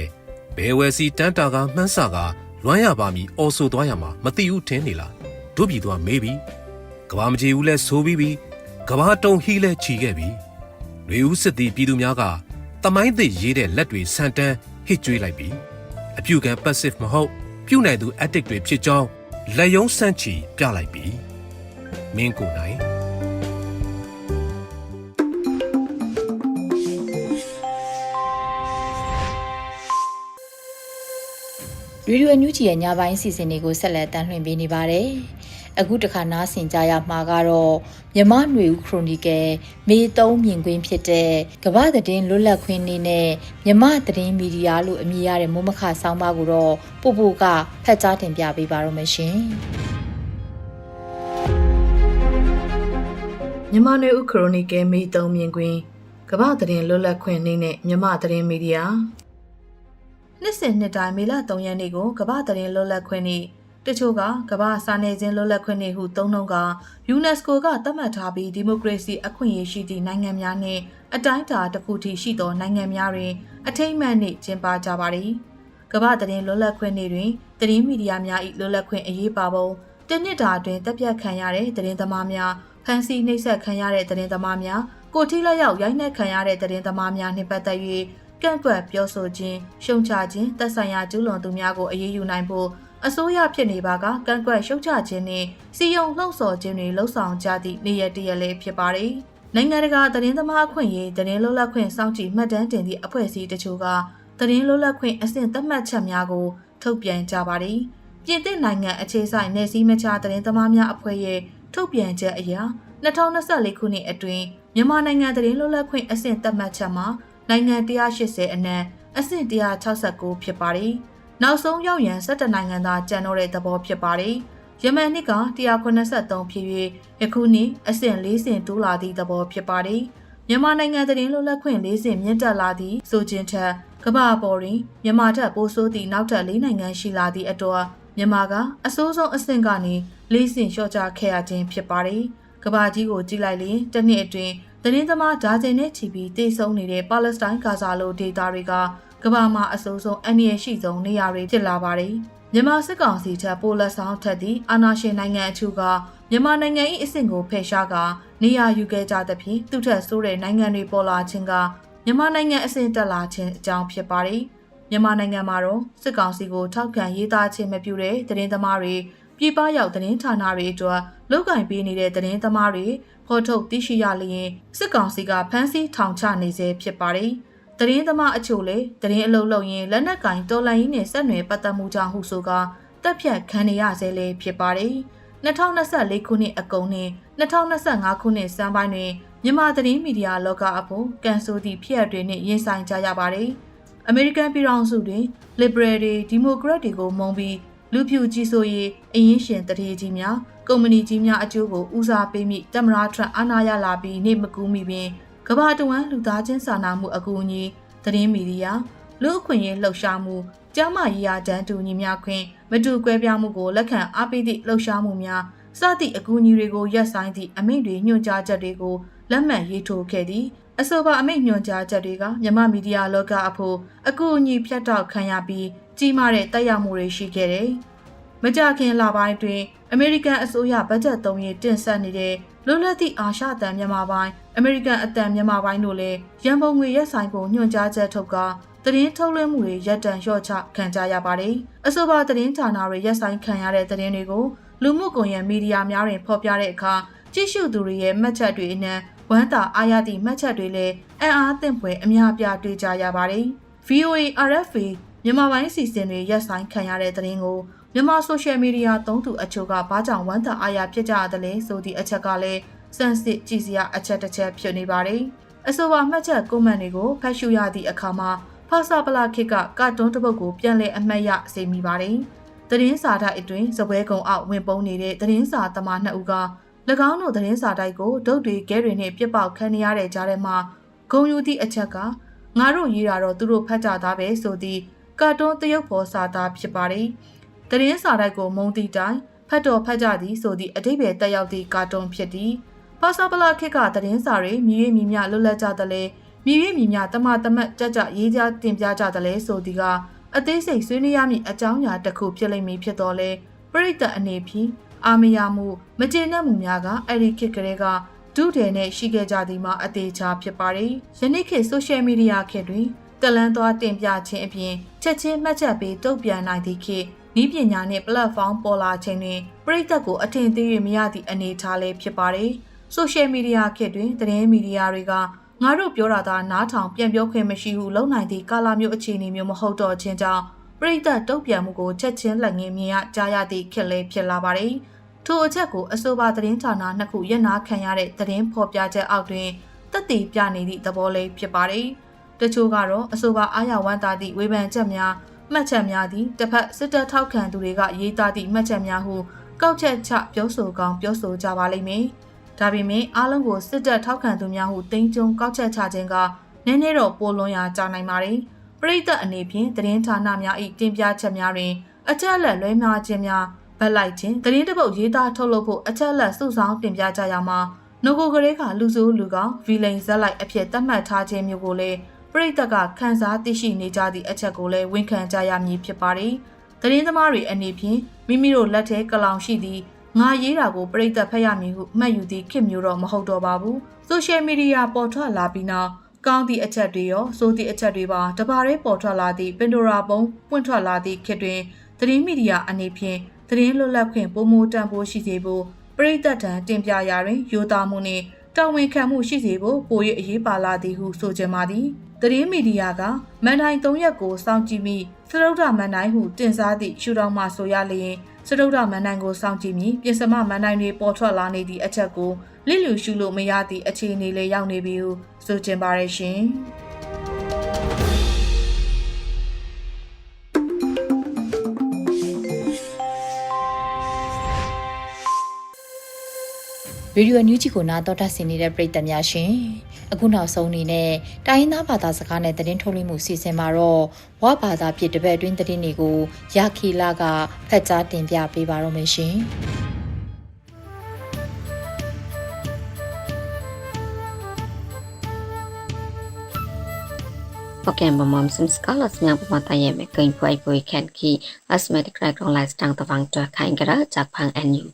ဘယ်ဝယ်စီတန်းတာကမှန်းဆကလွမ်းရပါမည်အော်ဆိုသွားရမှာမသိဘူးထင်နေလားတို့ပြည်သူကမေးပြီးကဘာမကြီးဘူးလဲဆိုပြီးပြီး ကဘာတုံဟီးလဲခြီခဲ့ပြီးလူဦးစစ်သည်ပြည်သူများကတမိုင်းသစ်ရေးတဲ့လက်တွေဆန်တန်းဟစ်ကြွေးလိုက်ပြီးအပြုကံ passive မဟုတ်ပြုနိုင်သူ addict တွေဖြစ်ကြောင်းလက်ယုံဆန့်ချီပြလိုက်ပြီးမင်းကိုနိုင်ရေဒီယိုအန်ယူဂျီရဲ့ညပိုင်းစီစဉ်တွေကိုဆက်လက်တင်ပြနေပါတယ်။ အခုတစ်ခါနားဆင်ကြရမှာကတော့မြမနွေဦးခရိုနီကယ်မေ3မြင်ကွင်းဖြစ်တဲ့ကမ္ဘာသတင်းလွတ်လပ်ခွင့်နေ့နဲ့မြမသတင်းမီဒီယာလို့အမည်ရတဲ့မုံမခဆောင်းပါးကိုတော့ပို့ပို့ကဖတ်ကြားတင်ပြပေးပါရမရှင်။မြန်မာနယ်ဥခရိုနီကယ်မေ3မြင်ကွင်းကမ္ဘာသတင်းလွတ်လပ်ခွင့်နေ့နဲ့မြန်မာသတင်းမီဒီယာနှစ်စဉ်နှစ်တိုင်းမေလ3ရက်နေ့ကိုကမ္ဘာသတင်းလွတ်လပ်ခွင့်နေ့ တချို့ကကမ္ဘာစာနယ်ဇင်းလွတ်လပ်ခွင့်နေ့ဟုသုံးနှုန်းက UNESCO ကသတ်မှတ်ထားပြီးဒီမိုကရေစီအခွင့်အရေးရှိသည့်နိုင်ငံများနှင့်အတိုင်းအတာတစ်ခုထိရှိသောနိုင်ငံများတွင် အထိမ့်အမှတ်နှင့်ကျင်းပကြပါသည်ကမ္ဘာသတင်းလွတ်လပ်ခွင့်နေ့တွင်သတင်းမီဒီယာများ၏လွတ်လပ်ခွင့်အရေးပါပုံတနစ်တာအတွင်းတပ်ပြတ်ခံရတဲ့သတင်းသမားများဖမ်းဆီးနှိပ်စက်ခံရတဲ့သတင်းသမားများကိုထိလက်ရောက်ရိုက်နှက်ခံရတဲ့သတင်းသမားများနှင့်ပတ်သက်၍ကန့်ကွက်ပြောဆိုခြင်းရှုံချခြင်းတပ်ဆိုင်ရာကျူးလွန်သူများကိုအရေးယူနိုင်ဖို့ အစိုးရဖြစ်နေပါကကန့်ကွက်ရှုံချခြင်းနှင့်စီယုံလှုံ့ဆော်ခြင်းတွေလှုံ့ဆော်ကြသည့်နေရတရလည်းဖြစ်ပါတယ်။နိုင်ငံတကာသတင်းသမားအခွင့်အရေးသတင်းလွတ်လပ်ခွင့်စောင့်ကြည့်မှတ်တမ်းတင်သည့်အဖွဲ့အစည်းတချို့ကသတင်းလွတ်လပ်ခွင့်အဆင့်သတ်မှတ်ချက်များကိုထုတ်ပြန်ကြပါတယ်။ပြင်သစ်နိုင်ငံအခြေစိုက်နေစည်းမခြားသတင်းသမားများအဖွဲ့ရဲ့ထုတ်ပြန်ချက်အရ2024ခုနှစ်အတွင်းမြန်မာနိုင်ငံသတင်းလွတ်လပ်ခွင့်အဆင့်သတ်မှတ်ချက်မှာနိုင်ငံ180အနက်အဆင့်169ဖြစ်ပါတယ်။ နောက်ဆုံးရောက်ရန်17နိုင်ငံသာကျန်တော့တဲ့သဘောဖြစ်ပါတယ်။ယမန်နှစ်က183ဖြစ်၍ယခုနှစ်အဆင့်4ဆင့်တိုးလာသည့်သဘောဖြစ်ပါတယ်။မြန်မာနိုင်ငံသတင်းလွတ်လပ်ခွင့်၄ဆင့်မြင့်တက်လာသည့်ဆိုခြင်းထက်ကမ္ဘာပေါ်တွင်မြန်မာထက်ပိုဆိုးသည့်နောက်ထပ်၄နိုင်ငံရှိလာသည့်အတွက်မြန်မာကအဆိုးဆုံးအဆင့်ကနေ၄ဆင့်လျှော့ချခဲ့ရခြင်းဖြစ်ပါတယ်။ကမ္ဘာကြီးကိုကြည့်လိုက်ရင်တစ်နှစ်အတွင်းသတင်းသမားဓာကျင်နဲ့ချီပြီးတေဆုံးနေတဲ့ပါလက်စတိုင်းဂါဇာလိုဒေသတွေက ကမ္ဘာမှာအဆိုးဆုံးအန္တရာယ်ရှိဆုံးနေရာတွေဖြစ်လာပါတယ်။မြန်မာစစ်ကောင်စီထက်ပိုလက်ဆောင်ထက်သည့်အာဏာရှင်နိုင်ငံအချို့ကမြန်မာနိုင်ငံ၏အဆင့်ကိုဖယ်ရှားကာနေရာယူခဲ့ကြသဖြင့်သူထက်ဆိုးတဲ့နိုင်ငံတွေပေါ်လာခြင်းကမြန်မာနိုင်ငံအဆင့်တက်လာခြင်းအကြောင်းဖြစ်ပါတယ်။မြန်မာနိုင်ငံမှာတော့စစ်ကောင်စီကိုထောက်ခံရေးသားခြင်းမပြုတဲ့သတင်းသမားတွေပြည်ပရောက်သတင်းဌာနတွေအတွက်လောက်ကင်ပေးနေတဲ့သတင်းသမားတွေဖော်ထုတ်သိရှိရလျင်စစ်ကောင်စီကဖမ်းဆီးထောင်ချနေဆဲဖြစ်ပါတယ်။ သတင်းသမားအချို့လည်းသတင်းအလုပ်လုပ်ရင်းလက်နက်ကင်တော်လှန်ရေးနဲ့ဆက်နွယ်ပတ်သက်မှုကြောင့်ဟုဆိုကာတက်ဖြတ်ခံနေရဆဲလည်းဖြစ်ပါတယ်။2024ခုနှစ်အကုန်နဲ့2025ခုနှစ်စံပိုင်းတွင်မြန်မာသတင်းမီဒီယာလောကအဖို့ကန်ဆိုသည့်ဖြစ်ရပ်တွေနဲ့ရင်ဆိုင်ကြရပါတယ်။အမေရိကန်ပြည်ထောင်စုတွင် liberal တွေ democrat တွေကိုမုံပြီးလူဖြူကြီးဆိုရေးအရင်ရှင်တရေကြီးများကုမ္ပဏီကြီးများအကျိုးကိုဦးစားပေးမိတမရာထရန့်အာဏာရလာပြီးနေမကူးမိပင် ကမ္ဘာတဝန်းလူသားချင်းစာနာမှုအကူအညီသတင်းမီဒီယာလူအခွင့်အရေးလှုပ်ရှားမှုကျန်းမာရေးရာတန်းတူညီမျှခွင့်မတူကွဲပြားမှုကိုလက်ခံအားပေးသည့်လှုပ်ရှားမှုများစသည့်အကူအညီတွေကိုရပ်ဆိုင်းသည့်အမိန့်တွေညွှန်ကြားချက်တွေကိုလက်မှတ်ရေးထိုးခဲ့သည်အဆိုပါအမိန့်ညွှန်ကြားချက်တွေကမြန်မာမီဒီယာလောကအဖို့အကူအညီဖြတ်တောက်ခံရပြီးကြီးမားတဲ့တက်ရောက်မှုတွေရှိခဲ့တယ်။မကြခင်လပိုင်းတွင်အမေရိကန်အစိုးရဘတ်ဂျက်သုံးရေးတင်ဆက်နေတဲ့ လွတ်လပ်သည့်အာရှတန်မြန်မာပိုင်းအမေရိကန်အတန်မြန်မာပိုင်းတို့လည်းရန်ပုံငွေရက်ဆိုင်ဖို့ညွှန်ကြားချက်ထုတ်ကာသတင်းထုတ်လွှင့်မှုတွေရပ်တန့်လျှော့ချခံကြရပါတယ်။အဆိုပါသတင်းဌာနတွေရက်ဆိုင်ခံရတဲ့သတင်းတွေကိုလူမှုကွန်ရက်မီဒီယာများတွင်ဖော်ပြတဲ့အခါကြည့်ရှုသူတွေရဲ့မှတ်ချက်တွေအနက်ဝမ်းသာအားရသည့်မှတ်ချက်တွေလည်းအံ့အားသင့်ဖွယ်အများအပြားတွေ့ကြရပါတယ်။ VOA RFA မြန်မာပိုင်းစီစဉ်တွေရက်ဆိုင်ခံရတဲ့သတင်းကို မြန်မာဆိုရှယ်မီဒီယာသုံးသူအချို့ကဘာကြောင့်ဝမ်းသာအားရဖြစ်ကြရတယ်လဲဆိုသည့်အချက်ကလည်းစမ်းစစ်ကြည့်စရာအချက်တစ်ချက်ဖြစ်နေပါတယ်။အဆိုပါမှတ်ချက်ကွန်မန့်တွေကိုဖတ်ရှုရသည့်အခါမှာဖာစာပလာခေတ်ကကာတွန်းတစ်ပုဒ်ကိုပြန်လည်အမှတ်ရစေမိပါတယ်။သတင်းစာတိုက်အတွင်းစပွဲကုံအောက်ဝင်ပုံနေတဲ့သတင်းစာသမားနှစ်ဦးက၎င်းတို့သတင်းစာတိုက်ကိုဒုတ်တွေခဲတွေနဲ့ပြစ်ပေါက်ခံရတဲ့ကြားထဲမှာဂုံယူသည့်အချက်ကငါတို့ရေးတာတော့သူတို့ဖတ်ကြသားပဲဆိုသည့်ကာတွန်းတရုတ်ဖော်စာသားဖြစ်ပါတယ်။ သတင်းစာတိုက်ကိုမုံတီတိုင်းဖတ်တော်ဖတ်ကြသည်ဆိုသည့်အတိပယ်တက်ရောက်သည့်ကာတွန်းဖြစ်သည်။ပါစာပလာခေတ်ကသတင်းစာတွေမြည်ရည်မြည်မြလွတ်လပ်ကြတယ်လေမြည်ရည်မြည်မြတမတမတ်ကြကြရေးကြတင်ပြကြတယ်လေဆိုသည်ကအသေးစိတ်ဆွေးနွေးရမည့်အကြောင်းအရာတစ်ခုဖြစ်လိမ့်မည်ဖြစ်တော်လဲပြိတ္တအနေဖြင့်အာမရမှုမကျေနပ်မှုများကအဲ့ဒီခေတ်ကလေးကဒုတယ်နဲ့ရှိခဲ့ကြသည်မှာအသေးချာဖြစ်ပါတယ်။ယနေ့ခေတ်ဆိုရှယ်မီဒီယာခေတ်တွင်တလန်းသွားတင်ပြခြင်းအပြင်ချက်ချင်းမှတ်ချက်ပေးတုတ်ပြန်နိုင်သည့်ခေတ် ဤပညာနဲ့ platform ပေါ်လာခြင်းတွင်ပြည်သက်ကိုအထင်သေး၍မရသည့်အနေအထားလေးဖြစ်ပါတယ်။ social media ခေတ်တွင်သတင်းမီဒီယာတွေကငါတို့ပြောတာသာနားထောင်ပြန်ပြောခွင့်မရှိဟုလုံနိုင်သည့်ကာလမျိုးအခြေအနေမျိုးမဟုတ်တော့ခြင်းကြောင့်ပြည်သက်တုံ့ပြန်မှုကိုချက်ချင်းလက်ငင်းမြင်ရကြားရသည့်ခေတ်လေးဖြစ်လာပါတယ်။ထိုအချက်ကိုအဆိုပါသတင်းဌာနနှစ်ခုရပ်နာခံရတဲ့သတင်းဖော်ပြချက်အောက်တွင်တက်တည်ပြနေသည့်သဘောလေးဖြစ်ပါတယ်။တချို့ကတော့အဆိုပါအာရဝန်တာသည့်ဝေဖန်ချက်များ မှတ်ချက်များသည်တစ်ဖက်စစ်တပ်ထောက်ခံသူတွေကရေးသားသည့်မှတ်ချက်များဟုကောက်ချက်ချပြောဆိုကောင်းပြောဆိုကြပါလိမ့်မယ်။ဒါပေမဲ့အားလုံးကိုစစ်တပ်ထောက်ခံသူများဟုတင်းကျုံကောက်ချက်ချခြင်းကနည်းနည်းတော့ပိုလွန်ရာကြာနိုင်ပါတယ်။ပရိသတ်အနေဖြင့်သတင်းဌာနများ၏တင်ပြချက်များတွင်အချက်အလက်လွဲမှားခြင်းများဗက်လိုက်ခြင်းသတင်းတပုတ်ရေးသားထုတ်လုပ်ဖို့အချက်အလက်စုဆောင်းတင်ပြကြရမှာငကိုကလေးကလူဆိုးလူကောင်ဗီလိန်ဇက်လိုက်အဖြစ်သတ်မှတ်ထားခြင်းမျိုးကိုလည်း ပရိသတ်ကခန်းစားသိရှိနေကြသည့်အချက်ကိုလည်းဝန်ခံကြရမည်ဖြစ်ပါတယ်။သတင်းသမားတွေအနေဖြင့်မိမိတို့လက်ထဲကလောင်ရှိသည့်ငါရေးတာကိုပရိသတ်ဖတ်ရမည်ဟုမှတ်ယူသည့်ခေတ်မျိုးတော့မဟုတ်တော့ပါဘူး။ social media ပေါ်ထွက်လာပြီးနောက်ကောင်းသည့်အချက်တွေရောဆိုးသည့်အချက်တွေပါတပါးရဲပေါ်ထွက်လာသည့်ပင်ဒိုရာပုံပွင့်ထွက်လာသည့်ခေတ်တွင်သတင်းမီဒီယာအနေဖြင့်သတင်းလွတ်လပ်ခွင့်ပုံမိုတန်ဖိုးရှိစေဖို့ပရိသတ်ထံတင်ပြရာတွင်ရိုသားမှုနှင့် တာဝန်ခံမှုရှိစေဖို့ပို၍အရေးပါလာသည်ဟုဆိုကြပါသည်သတင်းမီဒီယာကမန်တိုင်း၃ရက်ကိုစောင့်ကြည့်ပြီးစရုဒ္ဓမန်တိုင်းဟုတင်စားသည့်ရှုထောင့်မှဆိုရလျင်စရုဒ္ဓမန်တိုင်းကိုစောင့်ကြည့်ပြီးပြင်စမမန်တိုင်းတွေပေါ်ထွက်လာနေသည့်အချက်ကိုလစ်လျူရှုလို့မရသည့်အခြေအနေလေးရောက်နေပြီဟုဆိုကြပါရရှင်။ ရေဒီယိုညူးချီကိုနားတော်တာဆင်နေတဲ့ပရိသတ်များရှင်အခုနောက်ဆုံးအနေနဲ့တိုင်းရင်းသားဘာသာစကားနဲ့သတင်းထုတ်လွှင့်မှုစီစဉ်မှာတော့ဝဘာသာဖြစ်တပတ်အတွင်းသတင်းတွေကိုရခီလာကဖတ်ကြားတင်ပြပေးပါတော့မယ်ရှင် pokem mom sim scholars nyang pamata ye me kain phai poi khan ki asmet crack rong lai stang tawang twa khain gara chak phang nug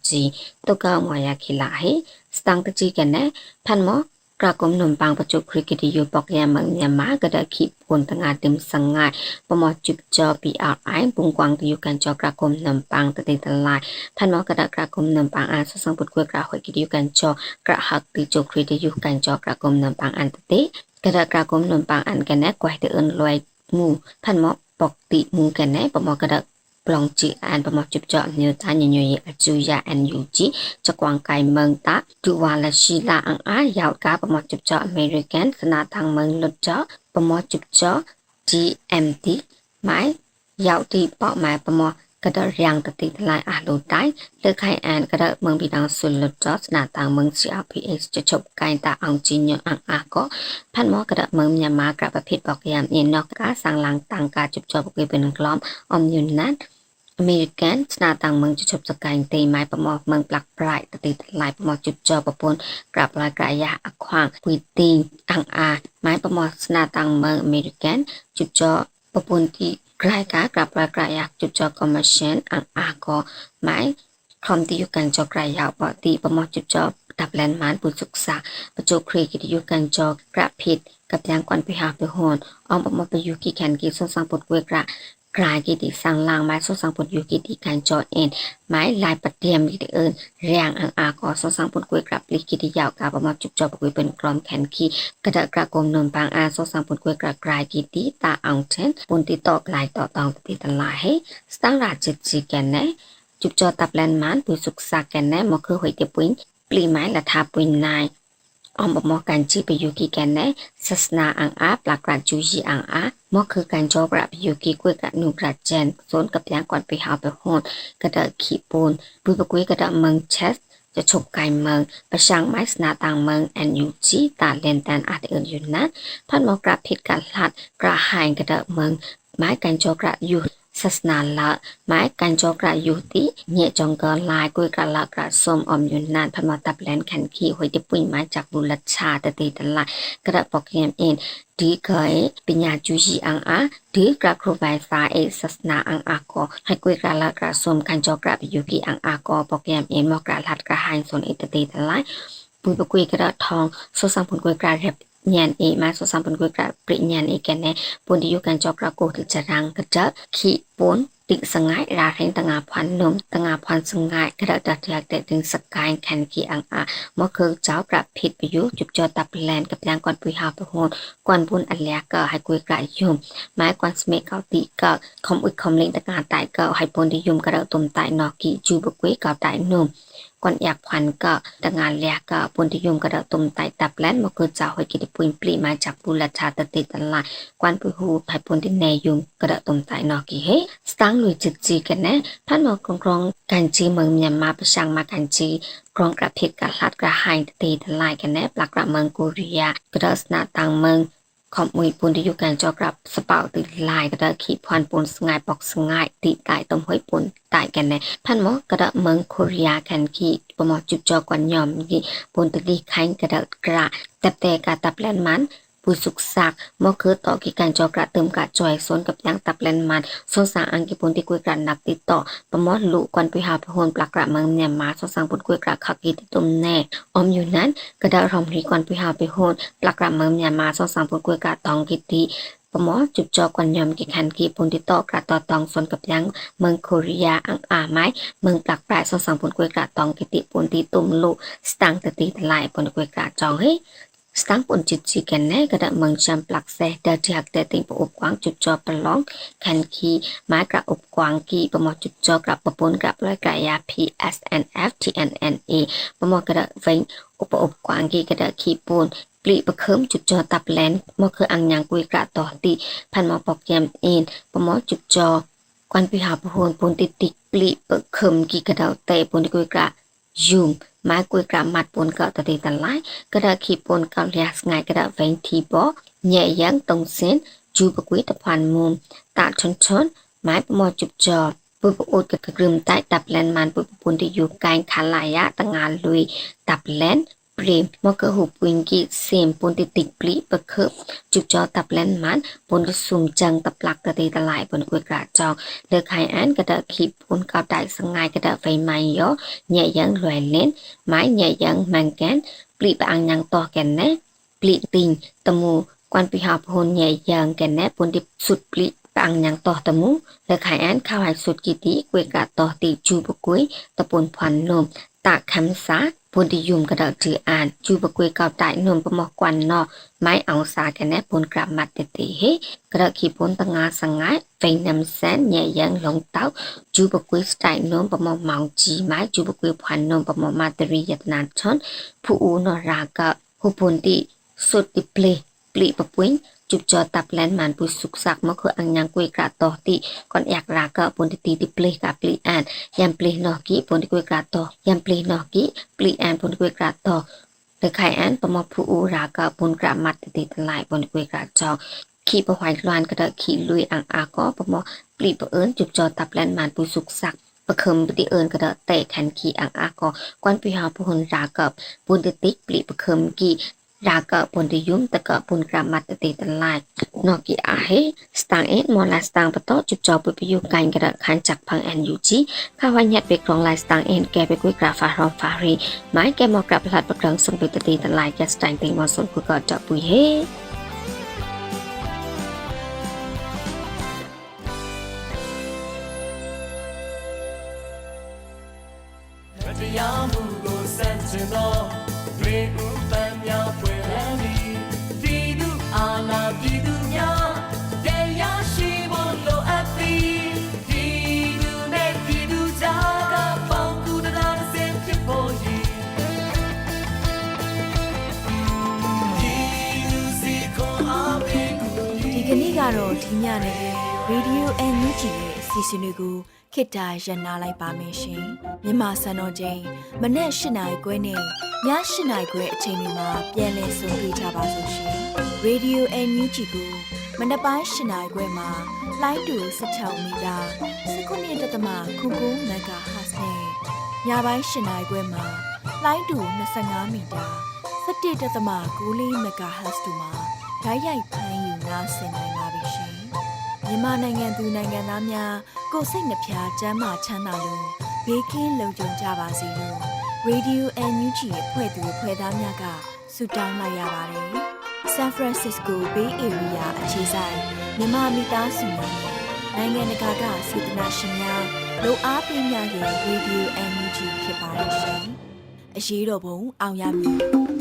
to ka mwa ya khila he stang ti ji kan ne phan mo กันเนพันหมอกระกมหนุมปังประจุคริกิติยูปอกยามังยามากระดขีพนตงาติมสังงายปมอจุบจอ PRI ปุงกวางตะยูกันจอกระกมหนุมปังตะติตะลายพันหมอกระดกระกมหนุมปังอาสสังปุดกวยกระหอยกิติยูกันจอกระหักติจุคริติยูกันจอกระกมหนุมปังอันตะติ กระกระกมนนปังอันกันแนกวยเตเอินลอยงูพันหมอปกติมูกันแนปมอกระปลองจีอันปมอจุบจอนิวตา plongji an pamachupcho nyuta nyinyoyi achuya an yuji chakwang kai meng ta tuwa la shila ang a yau ka pamachupcho american khna thang meng lut cho pamachupcho gmt mai yau ti pa mai pamo កដរៀងតទីថ្លៃអះលូតៃលើខៃអានកដមងពីដងសុលលត់ស្នាតាំងមង CRPX ចជប់កែងតាអងជីញអងអះក៏ផាន់មកកដមងញ៉ាមាក្រប្រភេទបកយ៉ាងនេះណកការសាំងឡាំងតាំងការជប់ជប់គេពេលនឹងក្លំអំយុនណាត់ อเมือง CRPH จะจบกายตาอังจีนยอังอาก็พันะตังกางเมืองจุบจบสกายตีไม้ประมอเมืองปลักปลายตติลายประมอจุบจอประปนกราบลายกระยาอควางปุยตีอังอาไม้ประมอสนาตังเมืองอเมริกันจุบจอประปนที่กล้กากราบลายกระยาจุบจอคอมเมอร์เชียลอังอาก็ไม้คอมที่อยู่กันจอกระยาปอตีประมอจุบจอดับแลนด์มานปุสุกษาประจุครีกิติยุกันจอกระผิดกับยางกวนไปหาไปโหนอ้อมออกมาไปอยู่กี่แขนกี่ส่วนสังปดเวกระ กลายกิติสังลางไม้ส่สังปดอยู่กิติการจอเอ็นไม้ลายปัดเทียมกิติเอิญแรงอังอากอส่สังปดเวกระปลิกิติยาวกาประมาจุบจอบกุยเป็นกรอมแขนขี้กระดะกระกลมนนปางอาส่วนสังปดเวกระกลายกิติตาอังเทนปุนติตอกลายต่อตองติตลายให้สตังราจิตจีแกนเนจุบจอตับแลนมานปุยสุกษาแกนเนมอคือหอยเตปุยปลีไม้ละทาปุยนาย ออมบมอกันจีไปยูกี่กันแน่ศาสนาอังอาปลากราจูจีอังอามอคือการจอกระไปยูกี่กวยกับนุกระเจนโซนกับยางก่อนไปหาไปโหนกระดะขีปูนปุยปะกุยกระดะเมืองเชสจะฉกไก่เมืองประชังไม้สนาต่างเมืองแอนยูจีตาเลนแตนอาจเอินอยู่นะพันมอกระผิดกันลัดกระหายกระดะเมืองไม้กันจอกระอยู่ ศาสนาละไม้กันจอกระอยู่ที่เนี่ยจงกลายกุยกระละกระสมอมยุนนานพันมาตับแลนขันขี้หวยที่ปุ่ยไม้จากบุรชาตตีตละกระปอกเยมเอ็นဒီကဲပညာကျူရှိအောင်အားဒီကရခရဘိုင်စာအေဆစနာအောင်အကောဟကွေကလာကဆုမ်ကန်ကြောကရပယူကီအောင်အကောပေါကယမ်အင်မောကရလတ်ကဟိုင်ဆွန်အတတေတလိုက်ပူပကွေကရထောင်းဆောဆန်ပွန်ကွေကရရက် nyan e ma so sampun kue kra pri nyan e kene pun di yukan chop ra ko til charang kada khi pun tik sangai ra reng tanga phan nom tanga phan sangai kada da tiak te ting sakai kan ki ang a mo khơ chao pra phit pi yu chup cho tap lan kap lang kon pui ha pa hon kon pun an lya ka hai kue kra yum mai kon sme ka ti ka khom ui khom leng tanga tai ka hai pun di yum kada tum tai no ki chu bu kue ka tai nom ก่อนอยากพันก็ต่างานแลกก็ปนที่ยมกระดาตุ่มไตตับแลนมาเกิดจากหอยกิดปุ่นปลีมาจากปุรชาตติตลาดกวนปุหูไผ่ปนที่แนยุมกระดาตุ่มไตนอกีเฮสตังหลุยจิตจีกันแน่พันมากรองกรองกันจีเมืองเมียนมาประชังมากันจีกรองกระเพกกระลัดกระหายตีตลายกันแนบปลักระเมืองกุริยากระสนาต่างเมือง ขอบมุยปุนที่อยู่กันจอกรับสเปาติลายกระขีพวนปุนสงายปอกสงายติตายต้มห้อยปุนตายกันแน่พันหมอกระเมืองคุริยากันขีปมอจุดจอกวนยอมกีปุนตะลีขันกระกระแต่แต่กาตับแลนมัน ปุยสุกสักเมื่อคือต่อกิการจอกระเติมกะจอยสนกับยังตับแลนมันโซสาอังกิปุนที่กุยกระนักติดต่อประมอดลุกวนไปหาพหนปลักกระเมืองเนี่ยมาโซสังปุนกุยกระขักกีติตุมแน่อมอยู่นั้นกระดารอมรีกวนไปหาไปโหนปลักกระเมืองเนี่ยมาโซสังปุนกุยกระตองกิติประมอจุดจอกวันยอมกิคันกีปุนที่ต่อกระต่อตองสนกับยังเมืองโคริยาอังอาไม้เมืองปลักปลายโซสังปุนกุยกระตองกิติปุนที่ตุมลุสตังตติทลายปุนกุยกระจองเฮ้ sáng bồn chụt chỉ cần nè cái đó mừng chăm plak xe đã chỉ học tại tỉnh bộ ốp quang chụt cho bà lóng khăn khi máy cả ốp quang kỳ bà mò chụt cho gặp bà bốn gặp lại cả ya PSNF TNNA bà mò cái đó vĩnh ốp ốp quang kỳ cái đó khi bồn ปลีประเคิมจุดจอตับแลนมอคืออังยังกุยกระต่อติพันมอปอกแยมเอ็นปมอจุดจอกวนปิหาพหวนปูนติติปลีประเคิมกีกระดาวเตะปูนกุยกระ ยุมไม้กุยกระมัดปนเกาตติตะไลกระดาขีปนเกาเลียสงายกระดาเวนทีบอแย่ยังตรงเส้นจูปกุยตะพันมุมตาชนชนไม้ปมอจุบจอบปุปอุดกับกรึมใต้ตับแลนมันปุปปุนที่อยู่กลางขาลายะตะงานลุยตับแลน prem maka hubung ki sem pon ti tik pli pakhe chuk cho tap len man pon ko sum chang tap lak ta te ta lai pon kwe kra cho le khai an ka da khi pon ka dai sang ngai ka da fai mai yo nhẹ yang loài len mai nhẹ yang mang kan pli ba ang yang to kan ne pli ting tamu quan pi họp hôn nhẹ yang kan ne pon ti sut pli ปังยังต่อตะมุและขายอันข้าวหายสุดกิติเวกะต่อติจูบกุ้ยตะปนพันนมตะคำสา ពុននិយមកដៅជឺអានជូបកួយកោតៃនុំប្រមោះគួនណោម៉ៃអងសាកណែពុនក្រាមាត់ទេទេហេក្រកគីពុនតងាសងាយវិញណាំសែនញ៉ែយ៉ាងឡងតោជូបកួយស្តៃនុំប្រមោះម៉ងជីម៉ៃជូបកួយផាននុំប្រមោះម៉ាតរីយតណានឆនភូអ៊ូណរាកហុពុនទីសុតទីផ្លេព្លីបពុញ จุกะผู้ปนติสุดติเปลปลีปะปุ้งจุบจอตับแลนหมันปุสุกสักมะคืออังยังกุยกระตอติก่อนอยากรากะปนติตีติเปลกะปลีอ่านยามเปลนอกิปนติกุยกระตอยามเปลนอกิปลีอ่านปนติกุยกระตอเดไข่อันปมอผู้อูรากะปนกระมัดติตลายปนติกุยกระจอขี่ประหวยลานกระดะขี่ลุยอังอาก็ปมอปลีปะเอิญจุบจอตับแลนหมันปุสุกสักประเคิมปฏิเอิญกระดะเตะแขนขี่อังอากอกวนปิหาผู้หนรากับปุนติติกปลีประเคิมกี ដាក់ពុនទយុំតកពុនក្រាមាត់ទេតឡាច់ណកីអាហេស្តាំងអេមឡាស្តាំងបតជុបចោពុពយុកាញ់ក្រខានចាក់ផាំងអនយូជីខាវ៉ាញ៉ាត់ពេក្រុងឡៃស្តាំងអេកែពេគួយក្រាហ្វារ៉មហ្វារីម៉ៃកែមកក្រាប់ផ្លាត់ប្រក្រងសុំពេតទេតឡាច់ចាស្តាំងពេមកសុនគូកតពុយហេ စီအစဉ်လေးကိုခေတ္တရ延လိုက်ပါမယ်ရှင်မြန်မာစံတော်ချိန်မနေ့၈နိုင်ခွဲနဲ့ည၈နိုင်ခွဲအချိန်တွေမှာပြောင်းလဲဆိုပြကြပါစို့ရှင် Radio NUG ကိုမနေ့ပိုင်း၈နိုင်ခွဲမှာလိုင်းတူ16မီတာ19.7ခုကူမဂါဟတ်စ်နဲ့ညပိုင်း၈နိုင်ခွဲမှာလိုင်းတူ25မီတာ17.6မဂါဟတ်စ်တို့မှာဓာတ်ရိုက်ဖမ်းယူနားဆင်နိုင်ပါပြီရှင် မြန်မာနိုင်ငံသူနိုင်ငံသားများကိုယ်စိတ်နှဖျားစမ်းမချမ်းသာလို့ဘေးကင်းလုံခြုံကြပါစေလို့ Radio NUG ရဲ့ဖွဲ့သူဖွဲ့သားများကဆုတောင်းလိုက်ရပါတယ်။ San Francisco Bay Area အခြေစိုက်မြန်မာမိသားစုများနဲ့နိုင်ငံတကာကစေတနာရှင်များလုံအားပေးများရဲ့ Radio NUG ဖြစ်ပါတယ်ရှင်။အရေးတော်ပုံအောင်ရမည်